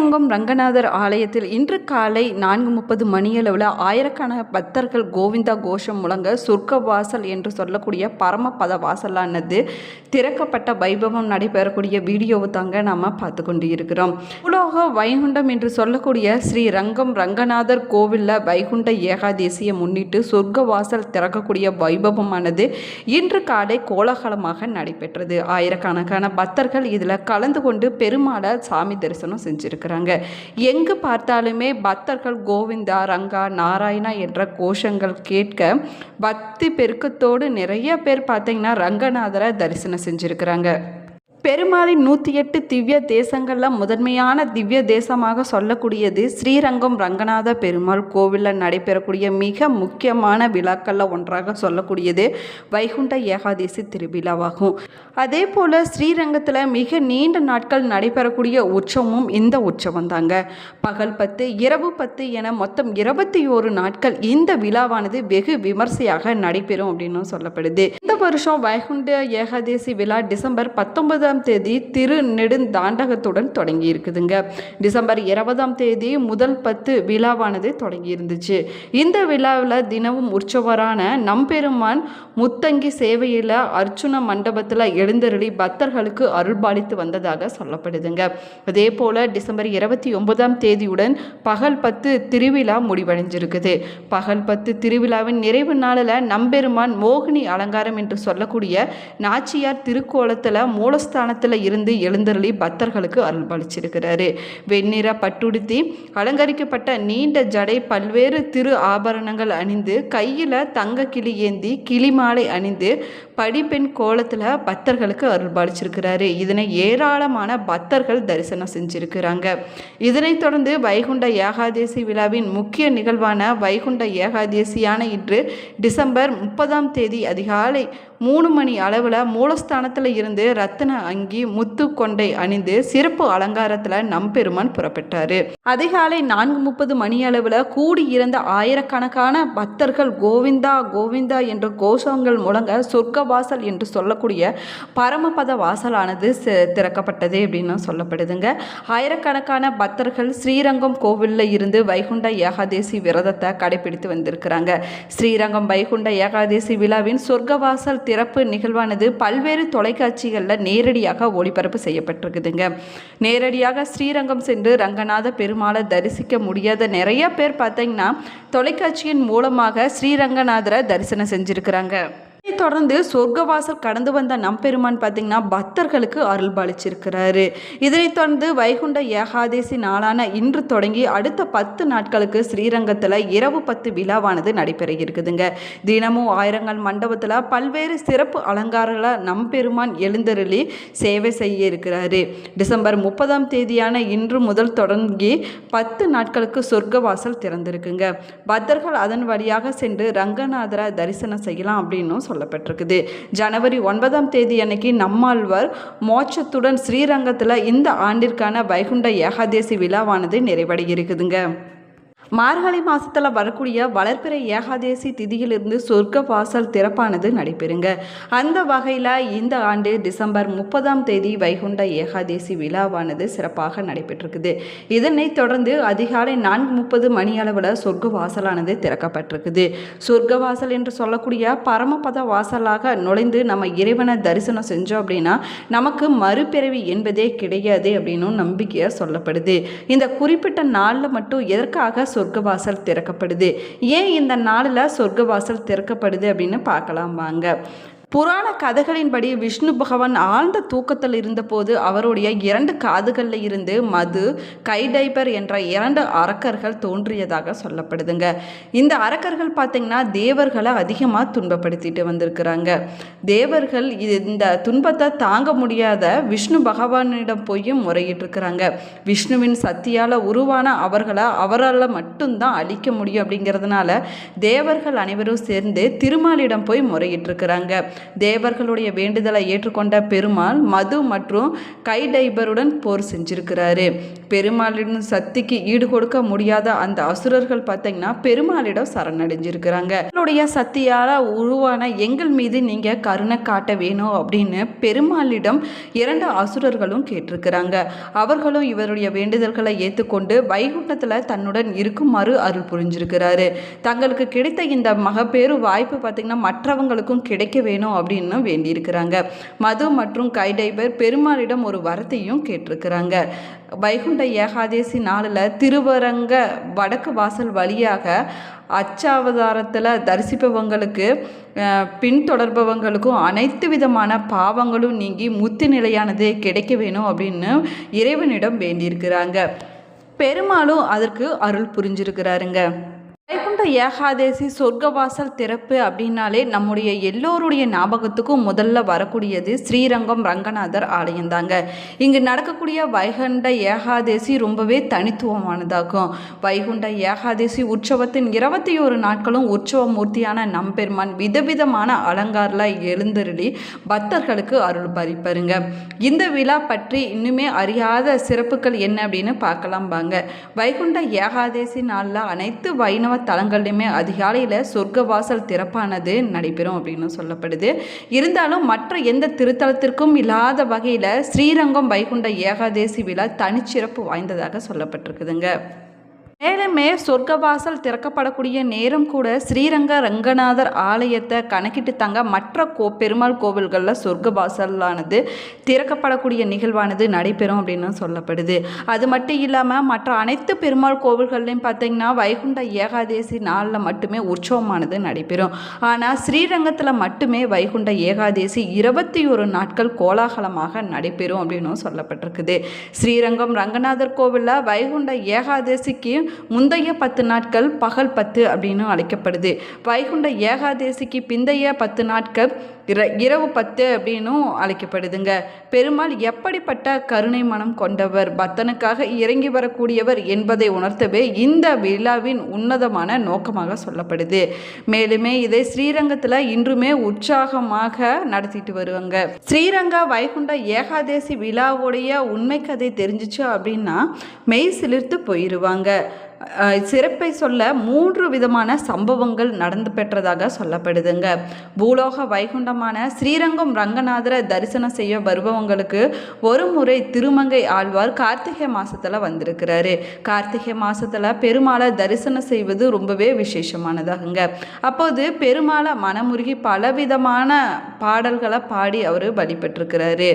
ஸ்ரீரங்கம் ரங்கநாதர் ஆலயத்தில் இன்று காலை நான்கு முப்பது மணியளவில் ஆயிரக்கணக்கான பக்தர்கள் கோவிந்தா கோஷம் முழங்க சொர்க்க வாசல் என்று சொல்லக்கூடிய பரமபத வாசலானது திறக்கப்பட்ட வைபவம் நடைபெறக்கூடிய வீடியோவை தாங்க நாம் பார்த்து கொண்டு இருக்கிறோம் உலோக வைகுண்டம் என்று சொல்லக்கூடிய ஸ்ரீரங்கம் ரங்கநாதர் கோவிலில் வைகுண்ட ஏகாதேசியை முன்னிட்டு சொர்க்க வாசல் திறக்கக்கூடிய வைபவமானது இன்று காலை கோலாகலமாக நடைபெற்றது. ஆயிரக்கணக்கான பக்தர்கள் இதில் கலந்து கொண்டு பெருமாளை சாமி தரிசனம் இருக்கிறாங்க எங்கு பார்த்தாலுமே பக்தர்கள் கோவிந்தா ரங்கா நாராயணா என்ற கோஷங்கள் கேட்க பக்தி பெருக்கத்தோடு நிறைய பேர் பார்த்தீங்கன்னா ரங்கநாதரை தரிசனம் செஞ்சுருக்கிறாங்க. பெருமாளின் நூற்றி எட்டு திவ்ய தேசங்களில் முதன்மையான திவ்ய தேசமாக சொல்லக்கூடியது ஸ்ரீரங்கம் ரங்கநாத பெருமாள் கோவிலில் நடைபெறக்கூடிய மிக முக்கியமான விழாக்களில் ஒன்றாக சொல்லக்கூடியது வைகுண்ட ஏகாதசி திருவிழாவாகும். அதே போல் ஸ்ரீரங்கத்தில் மிக நீண்ட நாட்கள் நடைபெறக்கூடிய உற்சவமும் இந்த உற்சவம் தாங்க. பகல் பத்து இரவு பத்து என மொத்தம் இருபத்தி ஓரு நாட்கள் இந்த விழாவானது வெகு விமர்சையாக நடைபெறும் அப்படின்னு சொல்லப்படுது. இந்த வருஷம் வைகுண்ட ஏகாதசி விழா டிசம்பர் பத்தொன்பதாம் தேதி திரு நெடுந்தாண்டகத்துடன் தொடங்கி இருக்குதுங்க டிசம்பர் இருபதாம் தேதி முதல் பத்து விழாவானது தொடங்கி இருந்துச்சு இந்த விழாவில் தினமும் உற்சவரான நம்பெருமான் முத்தங்கி சேவையில் அர்ச்சுன மண்டபத்தில் எழுந்தருளி பக்தர்களுக்கு அருள்பாலித்து வந்ததாக சொல்லப்படுதுங்க. அதே போல் டிசம்பர் இருபத்தி ஒன்பதாம் தேதியுடன் பகல் பத்து திருவிழா முடிவடைஞ்சிருக்குது. பகல் பத்து திருவிழாவின் நிறைவு நாளில் நம்பெருமான் மோகினி அலங்காரம் என்று சொல்லக்கூடிய நாச்சியார் திருக்கோலத்தில் ஸ்தானத்தில் இருந்து எழுந்தருளி பக்தர்களுக்கு அருள்பாலிச்சிருக்கிறாரு வெண்ணிற பட்டுடுத்தி அலங்கரிக்கப்பட்ட நீண்ட ஜடை பல்வேறு திரு ஆபரணங்கள் அணிந்து கையில் தங்க கிளி ஏந்தி கிளிமாலை அணிந்து படிப்பெண் கோலத்தில் பக்தர்களுக்கு அருள்பாலிச்சிருக்கிறாரு இதனை ஏராளமான பக்தர்கள் தரிசனம் செஞ்சிருக்கிறாங்க. இதனைத் தொடர்ந்து வைகுண்ட ஏகாதேசி விழாவின் முக்கிய நிகழ்வான வைகுண்ட ஏகாதேசியான இன்று டிசம்பர் முப்பதாம் தேதி அதிகாலை மூணு மணி அளவில் மூலஸ்தானத்தில் இருந்து ரத்தன அங்கி முத்து கொண்டை அணிந்து சிறப்பு அலங்காரத்தில் நம்பெருமான் புறப்பட்டார். அதிகாலை நான்கு முப்பது மணி அளவில் கூடியிருந்த ஆயிரக்கணக்கான பக்தர்கள் கோவிந்தா கோவிந்தா என்ற கோஷங்கள் முழங்க சொர்க்க வாசல் என்று சொல்லக்கூடிய பரமபத வாசலானது திறக்கப்பட்டது அப்படின்னு சொல்லப்படுதுங்க. ஆயிரக்கணக்கான பக்தர்கள் ஸ்ரீரங்கம் கோவிலில் இருந்து வைகுண்ட ஏகாதேசி விரதத்தை கடைபிடித்து வந்திருக்கிறாங்க. ஸ்ரீரங்கம் வைகுண்ட ஏகாதேசி விழாவின் சொர்க்கவாசல் திறப்பு நிகழ்வானது பல்வேறு தொலைக்காட்சிகளில் நேரடியாக ஒளிபரப்பு செய்யப்பட்டிருக்குதுங்க. நேரடியாக ஸ்ரீரங்கம் சென்று ரங்கநாத பெருமாளை தரிசிக்க முடியாத நிறைய பேர் பார்த்தீங்கன்னா தொலைக்காட்சியின் மூலமாக ஸ்ரீரங்கநாதரை தரிசனம் செஞ்சுருக்கிறாங்க. தொடர்ந்து சொர்க்கவாசல் கடந்து வந்த நம்பெருமான் பார்த்தீங்கன்னா பக்தர்களுக்கு அருள் பாலிச்சிருக்கிறாரு இதனைத் தொடர்ந்து வைகுண்ட ஏகாதேசி நாளான இன்று தொடங்கி அடுத்த பத்து நாட்களுக்கு ஸ்ரீரங்கத்தில் இரவு பத்து விழாவானது நடைபெற இருக்குதுங்க. தினமும் ஆயிரங்கள் மண்டபத்தில் பல்வேறு சிறப்பு அலங்காரங்களை நம்பெருமான் எழுந்தருளி சேவை செய்ய இருக்கிறாரு. டிசம்பர் முப்பதாம் தேதியான இன்று முதல் தொடங்கி பத்து நாட்களுக்கு சொர்க்கவாசல் திறந்திருக்குங்க. பக்தர்கள் அதன் வழியாக சென்று ரங்கநாதரை தரிசனம் செய்யலாம் அப்படின்னும் சொல்லப்பட்டிருக்குது. ஜனவரி ஒன்பதாம் தேதி அன்னைக்கு நம்மாழ்வார் மோட்சத்துடன் ஸ்ரீரங்கத்தில் இந்த ஆண்டிற்கான வைகுண்ட ஏகாதேசி விழாவானது நிறைவடைகிறதுங்க. மார்கழி மாதத்தில் வரக்கூடிய வளர்ப்பிறை ஏகாதேசி திதியிலிருந்து சொர்க்க வாசல் திறப்பானது நடைபெறுங்க. அந்த வகையில் இந்த ஆண்டு டிசம்பர் முப்பதாம் தேதி வைகுண்ட ஏகாதேசி விழாவானது சிறப்பாக நடைபெற்றிருக்குது. இதனை தொடர்ந்து அதிகாலை நான்கு முப்பது மணி அளவில் சொர்க்க வாசலானது திறக்கப்பட்டிருக்குது. சொர்க்க வாசல் என்று சொல்லக்கூடிய பரமபத வாசலாக நுழைந்து நம்ம இறைவனை தரிசனம் செஞ்சோம் அப்படின்னா நமக்கு மறுபிறவி என்பதே கிடையாது அப்படின்னும் நம்பிக்கையாக சொல்லப்படுது. இந்த குறிப்பிட்ட நாளில் மட்டும் எதற்காக சொர்க்கவாசல் திறக்கப்படுது. ஏன் இந்த நாளில் சொர்க்கவாசல் திறக்கப்படுது அப்படின்னு பார்க்கலாம் வாங்க. புராண கதைகளின்படி விஷ்ணு பகவான் ஆழ்ந்த தூக்கத்தில் இருந்தபோது அவருடைய இரண்டு காதுகளில் இருந்து மது கைடைபர் என்ற இரண்டு அரக்கர்கள் தோன்றியதாக சொல்லப்படுதுங்க. இந்த அரக்கர்கள் பார்த்திங்கன்னா தேவர்களை அதிகமாக துன்பப்படுத்திட்டு வந்திருக்கிறாங்க. தேவர்கள் இது- இந்த துன்பத்தை தாங்க முடியாத விஷ்ணு பகவானிடம் போய் முறையிட்டிருக்கிறாங்க. விஷ்ணுவின் சக்தியால் உருவான அவர்களை அவரால் மட்டும்தான் அழிக்க முடியும் அப்படிங்கிறதுனால தேவர்கள் அனைவரும் சேர்ந்து திருமாலிடம் போய் முறையிட்டிருக்கிறாங்க. தேவர்களுடைய வேண்டுதலை ஏற்றுக்கொண்ட பெருமாள் மது மற்றும் கைடைபருடன் போர் செஞ்சிருக்கிறாரு. பெருமாளின் சக்திக்கு ஈடு கொடுக்க முடியாத அந்த அசுரர்கள் பார்த்தீங்கன்னா பெருமாளிடம் சரணடைஞ்சிருக்கிறாங்க. உங்களுடைய சக்தியால் உருவான எங்கள் மீது நீங்கள் கருணை காட்ட வேணும் அப்படின்னு பெருமாளிடம் இரண்டு அசுரர்களும் கேட்டிருக்கிறாங்க. அவர்களும் இவருடைய வேண்டுதல்களை ஏற்றுக்கொண்டு வைகுண்டத்தில் தன்னுடன் இருக்குமாறு அருள் புரிஞ்சிருக்கிறாரு. தங்களுக்கு கிடைத்த இந்த மகப்பேறு வாய்ப்பு பார்த்திங்கன்னா மற்றவங்களுக்கும் கிடைக்க வேணும் அப்படின்னு வேண்டியிருக்கிறாங்க. மது மற்றும் கைடைபர் பெருமாளிடம் ஒரு வரத்தையும் கேட்டிருக்கிறாங்க. வைகுண்ட ஏகாதேசி நாளில் திருவரங்க வடக்கு வாசல் வழியாக அச்சாவதாரத்தில் தரிசிப்பவங்களுக்கு பின்தொடர்பவங்களுக்கும் அனைத்து விதமான பாவங்களும் நீங்கி முத்து நிலையானது கிடைக்க வேணும் அப்படின்னு இறைவனிடம் வேண்டியிருக்கிறாங்க. பெருமாளும் அதற்கு அருள் புரிஞ்சிருக்கிறாருங்க. வைகுண்ட ஏகாதேசி சொர்க்கவாசல் திறப்பு அப்படின்னாலே நம்முடைய எல்லோருடைய ஞாபகத்துக்கும் முதல்ல வரக்கூடியது ஸ்ரீரங்கம் ரங்கநாதர் ஆலயம்தாங்க இங்கு நடக்கக்கூடிய வைகுண்ட ஏகாதேசி ரொம்பவே தனித்துவமானதாகும். வைகுண்ட ஏகாதேசி உற்சவத்தின் இருபத்தி ஒரு நாட்களும் உற்சவ மூர்த்தியான நம்பெருமான் விதவிதமான அலங்காரில் எழுந்தருளி பக்தர்களுக்கு அருள் பறிப்பருங்க இந்த விழா பற்றி இன்னுமே அறியாத சிறப்புகள் என்ன அப்படின்னு பார்க்கலாம் வாங்க. வைகுண்ட ஏகாதேசி நாளில் அனைத்து வைணவ தலங்கள்லையுமே அதிகாலையில் சொர்க்கவாசல் திறப்பானது நடைபெறும் அப்படின்னு சொல்லப்படுது. இருந்தாலும் மற்ற எந்த திருத்தலத்திற்கும் இல்லாத வகையில் ஸ்ரீரங்கம் வைகுண்ட ஏகாதேசி விழா தனிச்சிறப்பு வாய்ந்ததாக சொல்லப்பட்டிருக்குதுங்க. மேலுமே சொர்க்கவாசல் திறக்கப்படக்கூடிய நேரம் கூட ஸ்ரீரங்க ரங்கநாதர் ஆலயத்தை கணக்கிட்டு தாங்க மற்ற கோ பெருமாள் கோவில்களில் சொர்க்கவாசலானது திறக்கப்படக்கூடிய நிகழ்வானது நடைபெறும் அப்படின்னு சொல்லப்படுது. அது மட்டும் இல்லாமல் மற்ற அனைத்து பெருமாள் கோவில்கள்லையும் பார்த்தீங்கன்னா வைகுண்ட ஏகாதேசி நாளில் மட்டுமே உற்சவமானது நடைபெறும். ஆனால் ஸ்ரீரங்கத்தில் மட்டுமே வைகுண்ட ஏகாதேசி இருபத்தி ஒரு நாட்கள் கோலாகலமாக நடைபெறும் அப்படின்னும் சொல்லப்பட்டிருக்குது. ஸ்ரீரங்கம் ரங்கநாதர் கோவிலில் வைகுண்ட ஏகாதேசிக்கு முந்தைய பத்து நாட்கள் பகல் பத்து அப்படின்னு அழைக்கப்படுது. வைகுண்ட ஏகாதேசிக்கு பிந்தைய பத்து நாட்கள் இர இரவு பத்து அப்படின்னும் அழைக்கப்படுதுங்க. பெருமாள் எப்படிப்பட்ட கருணை மனம் கொண்டவர் பக்தனுக்காக இறங்கி வரக்கூடியவர் என்பதை உணர்த்தவே இந்த விழாவின் உன்னதமான நோக்கமாக சொல்லப்படுது. மேலுமே இதை ஸ்ரீரங்கத்தில் இன்றுமே உற்சாகமாக நடத்திட்டு வருவாங்க. ஸ்ரீரங்கா வைகுண்ட ஏகாதேசி விழாவுடைய உண்மை கதை தெரிஞ்சிச்சு அப்படின்னா மெய் சிலிர்த்து போயிடுவாங்க சிறப்பை சொல்ல மூன்று விதமான சம்பவங்கள் நடந்து பெற்றதாக சொல்லப்படுதுங்க. பூலோக வைகுண்டமான ஸ்ரீரங்கம் ரங்கநாதரை தரிசனம் செய்ய வருபவங்களுக்கு ஒரு முறை திருமங்கை ஆழ்வார் கார்த்திகை மாசத்துல வந்திருக்கிறாரு. கார்த்திகை மாசத்துல பெருமாளை தரிசனம் செய்வது ரொம்பவே விசேஷமானதாகுங்க. அப்போது பெருமாளை மனமுருகி பலவிதமான பாடல்களை பாடி அவர் வழிபட்டிருக்கிறாரு.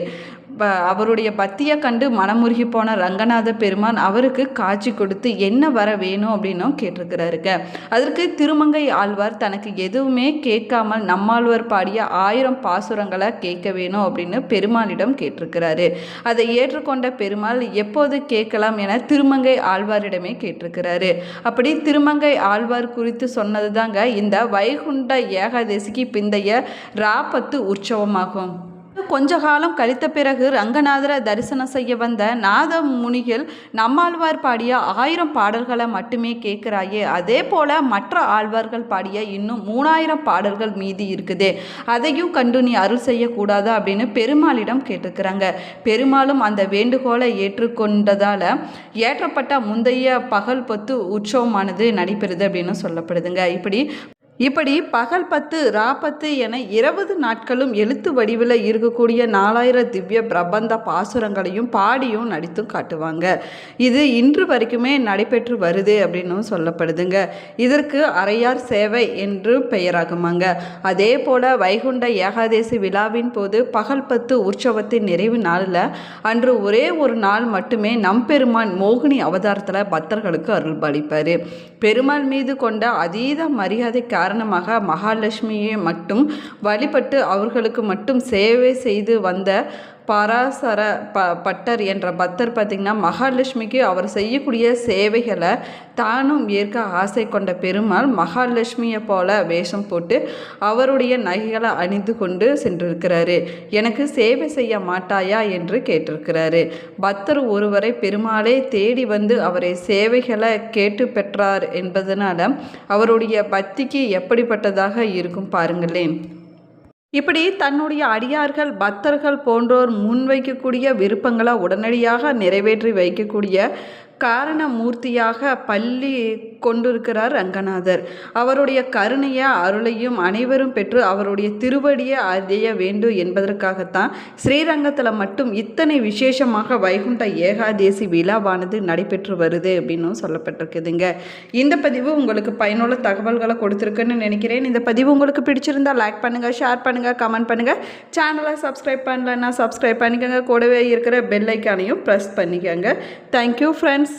அவருடைய பத்தியை கண்டு மனமுருகி போன ரங்கநாத பெருமான் அவருக்கு காட்சி கொடுத்து என்ன வர வேணும் அப்படின்னும் கேட்டிருக்கிறாருங்க. அதற்கு திருமங்கை ஆழ்வார் தனக்கு எதுவுமே கேட்காமல் நம்மாழ்வார் பாடிய ஆயிரம் பாசுரங்களை கேட்க வேணும் அப்படின்னு பெருமாளிடம் கேட்டிருக்கிறாரு. அதை ஏற்றுக்கொண்ட பெருமாள் எப்போது கேட்கலாம் என திருமங்கை ஆழ்வாரிடமே கேட்டிருக்கிறாரு. அப்படி திருமங்கை ஆழ்வார் குறித்து சொன்னது தாங்க இந்த வைகுண்ட ஏகாதசிக்கு பிந்தைய ராபத்து உற்சவமாகும். கொஞ்ச காலம் கழித்த பிறகு ரங்கநாதரை தரிசனம் செய்ய வந்த நாத முனிகள் நம்மாழ்வார் பாடிய ஆயிரம் பாடல்களை மட்டுமே கேட்குறாயே. அதே போல மற்ற ஆழ்வார்கள் பாடிய இன்னும் மூணாயிரம் பாடல்கள் மீதி இருக்குது. அதையும் கண்டு நீ அருள் செய்யக்கூடாது அப்படின்னு பெருமாளிடம் கேட்டிருக்கிறாங்க. பெருமாளும் அந்த வேண்டுகோளை ஏற்றுக்கொண்டதால் ஏற்றப்பட்ட முந்தைய பகல் பத்து உற்சவமானது நடைபெறுது அப்படின்னு சொல்லப்படுதுங்க. இப்படி இப்படி பகல் பத்து ராப்பத்து என இருபது நாட்களும் எழுத்து வடிவில் இருக்கக்கூடிய நாலாயிரம் திவ்ய பிரபந்த பாசுரங்களையும் பாடியும் நடித்தும் காட்டுவாங்க. இது இன்று வரைக்குமே நடைபெற்று வருது அப்படின்னும் சொல்லப்படுதுங்க. இதற்கு அரையார் சேவை என்று பெயராகுமாங்க. அதே போல வைகுண்ட ஏகாதேசி விழாவின் போது பகல் பத்து உற்சவத்தின் நிறைவு நாளில் அன்று ஒரே ஒரு நாள் மட்டுமே நம்பெருமான் மோகினி அவதாரத்தில் பக்தர்களுக்கு அருள் பாலிப்பார் பெருமாள் மீது கொண்ட அதீத மரியாதை காரணமாக மகாலட்சுமியை மட்டும் வழிபட்டு அவர்களுக்கு மட்டும் சேவை செய்து வந்த பராசர ப பட்டர் என்ற பக்தர் பார்த்திங்கன்னா மகாலட்சுமிக்கு அவர் செய்யக்கூடிய சேவைகளை தானும் ஏற்க ஆசை கொண்ட பெருமாள் மகாலட்சுமியை போல வேஷம் போட்டு அவருடைய நகைகளை அணிந்து கொண்டு சென்றிருக்கிறாரு. எனக்கு சேவை செய்ய மாட்டாயா என்று கேட்டிருக்கிறாரு. பக்தர் ஒருவரை பெருமாளே தேடி வந்து அவரை சேவைகளை கேட்டு பெற்றார் என்பதனால் அவருடைய பக்திக்கு எப்படிப்பட்டதாக இருக்கும் பாருங்களேன். இப்படி தன்னுடைய அடியார்கள் பக்தர்கள் போன்றோர் முன்வைக்கக்கூடிய விருப்பங்களை உடனடியாக நிறைவேற்றி வைக்கக்கூடிய காரணமூர்த்தியாக பள்ளி கொண்டிருக்கிறார் ரங்கநாதர். அவருடைய கருணைய அருளையும் அனைவரும் பெற்று அவருடைய திருவடியை அறிய வேண்டும் என்பதற்காகத்தான் ஸ்ரீரங்கத்தில் மட்டும் இத்தனை விசேஷமாக வைகுண்ட ஏகாதேசி விழாவானது நடைபெற்று வருது அப்படின்னும் சொல்லப்பட்டிருக்குதுங்க. இந்த பதிவு உங்களுக்கு பயனுள்ள தகவல்களை கொடுத்துருக்குன்னு நினைக்கிறேன். இந்த பதிவு உங்களுக்கு பிடிச்சிருந்தா லைக் பண்ணுங்கள் ஷேர் பண்ணுங்கள் கமெண்ட் பண்ணுங்கள் சேனலை சப்ஸ்கிரைப் பண்ணலன்னா சப்ஸ்கிரைப் பண்ணிக்கோங்க. கூடவே இருக்கிற பெல் ஐக்கானையும் ப்ரெஸ் பண்ணிக்கோங்க. Thank you friends